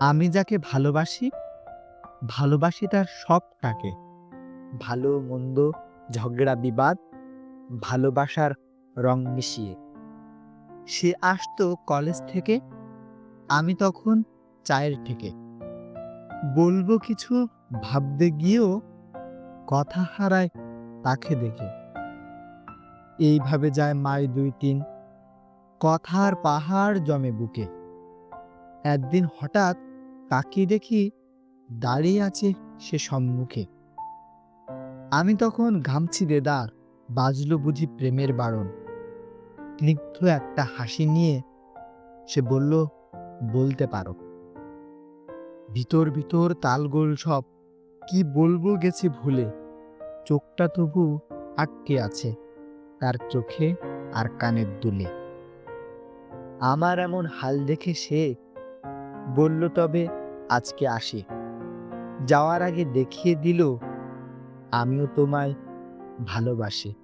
আমি যাকে ভালোবাসি ভালোবাসি তার সবটাকে ভালো, মন্দ, ঝগড়া, বিবাদ, ভালোবাসার রং মিশিয়ে। সে আসতো কলেজ থেকে, আমি তখন চায়ের থেকে। বলব কিছু ভাবতে গিয়েও কথা হারায় তাকে দেখে। এইভাবে যায় মাই দুই তিন। কথার পাহাড় জমে বুকে। একদিন হঠাৎ তাকিয়ে দেখি দাঁড়িয়ে আছে সে সম্মুখে। আমি তখন ঘামছি দেদার বাজলো বুঝি প্রেমের বারণ। স্নিগ্ধ একটা হাসি নিয়ে সে বলল, বলতে পারো। ভিতর ভিতর তালগোল সব, কি বলব গেছি ভুলে? চোখটা তবু আটকে আছে, তার চোখে আর কানের দুলে। আমার এমন হাল দেখে সে বলল তবে আজকে আসে। যাওয়ার আগে দেখিয়ে দিল আমিও তোমায় ভালোবাসি।